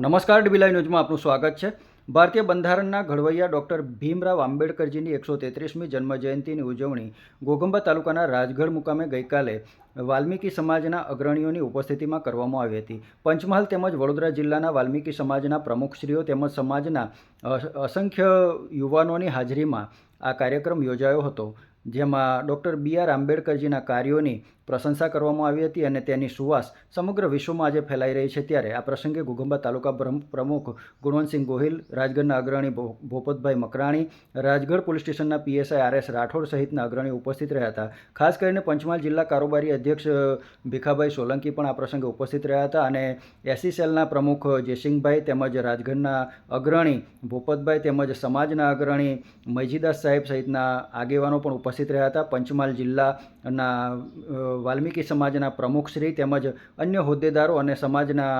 નમસ્કાર ડીબીલાઈ ન્યૂઝમાં આપનું સ્વાગત છે. ભારતીય બંધારણના ઘડવૈયા ડૉક્ટર ભીમરાવ આંબેડકરજીની એકસો તેત્રીસમી જન્મજયંતિની ઉજવણી ગોગંબા તાલુકાના રાજગઢ મુકામે ગઈકાલે વાલ્મીકી સમાજના અગ્રણીઓની ઉપસ્થિતિમાં કરવામાં આવી હતી. પંચમહાલ તેમજ વડોદરા જિલ્લાના વાલ્મીકી સમાજના પ્રમુખશ્રીઓ તેમજ સમાજના અસંખ્ય યુવાનોની હાજરીમાં આ કાર્યક્રમ યોજાયો હતો. જેમાં ડૉક્ટર બી આર આંબેડકરજીના કાર્યોની પ્રશંસા કરવામાં આવી હતી અને તેની સુવાસ સમગ્ર વિશ્વમાં આજે ફેલાઈ રહી છે ત્યારે આ પ્રસંગે ગુગંબા તાલુકા પ્રમ- પ્રમુખ ગુણવંતસિંહ ગોહિલ, રાજગઢના અગ્રણી ભોપતભાઈ મકરાણી, રાજગઢ પોલીસ સ્ટેશનના પીએસઆઈ આર એસ રાઠોડ સહિતના અગ્રણી ઉપસ્થિત રહ્યા હતા. ખાસ કરીને પંચમહાલ જિલ્લા કારોબારી અધ્યક્ષ ભીખાભાઈ સોલંકી પણ આ પ્રસંગે ઉપસ્થિત રહ્યા હતા અને એસસી સેલના પ્રમુખ જયસિંહભાઈ તેમજ રાજગઢના અગ્રણી ભોપતભાઈ તેમજ સમાજના અગ્રણી મૈજીદાસ સાહેબ સહિતના આગેવાનો પણ ઉપસ્થિત રહ્યા હતા. પંચમહાલ જિલ્લાના વાલ્મીકી સમાજના પ્રમુખશ્રી તેમજ અન્ય હોદ્દેદારો અને સમાજના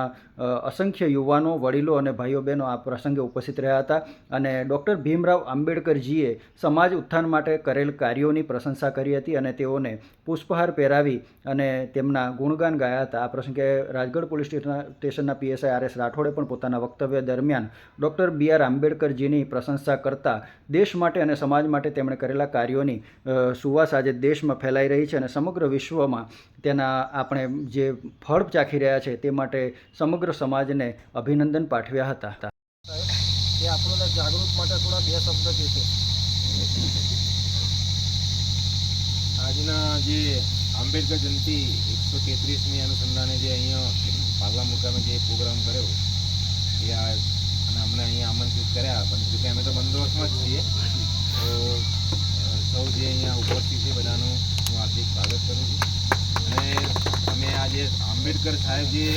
અસંખ્ય યુવાનો, વડીલો અને ભાઈઓ બહેનો આ પ્રસંગે ઉપસ્થિત રહ્યા હતા અને ડૉક્ટર ભીમરાવ આંબેડકરજીએ સમાજ ઉત્થાન માટે કરેલ કાર્યોની પ્રશંસા કરી હતી અને તેઓને પુષ્પહાર પહેરાવી અને તેમના ગુણગાન ગાયા હતા. આ પ્રસંગે રાજગઢ પોલીસ સ્ટેશનના પીએસઆઈ આર એસ રાઠોડે પણ પોતાના વક્તવ્ય દરમિયાન ડૉક્ટર બી આર આંબેડકરજીની પ્રશંસા કરતા દેશ માટે અને સમાજ માટે તેમણે કરેલા કાર્યોની સુવાસ આજે દેશમાં ફેલાઈ રહી છે અને સમગ્ર વિશ્વમાં તેના આપણે જે ફળ ચાખી રહ્યા છે તે માટે સમગ્ર સમાજને અભિનંદન પાઠવ્યા હતા. એ આપણને જાગૃત માટે થોડા બે શબ્દ કહેશે આજના જે આંબેડકર જયંતિ એકસો તેત્રીસમી અનુસંધાને જે અહીંયા પાર્લા મુકામે જે પ્રોગ્રામ કર્યો એ આ અને અમને અહીંયા આમંત્રિત કર્યા. પણ જોકે અમે તો બંદોબસ્તમાં જ છીએ. તો સૌ જે અહીંયા ઉપસ્થિત છે, બધાનું હું હાર્દિક સ્વાગત કરું છું. અને અમે આજે આંબેડકર સાહેબ જે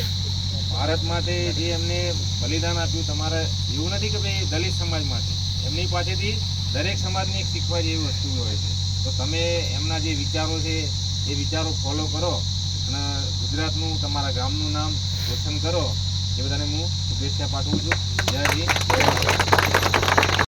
ભારત માટે જે એમને બલિદાન આપ્યું, તમારે એવું નથી કે ભાઈ દલિત સમાજ માટે. એમની પાસેથી દરેક સમાજને એક શીખવા જેવી વસ્તુ હોય છે. તો તમે એમના જે વિચારો છે, એ વિચારો ફોલો કરો અને ગુજરાતનું, તમારા ગામનું નામ રોશન કરો. એ બધાને હું શુભેચ્છા પાઠવું છું. જય હિન્દ.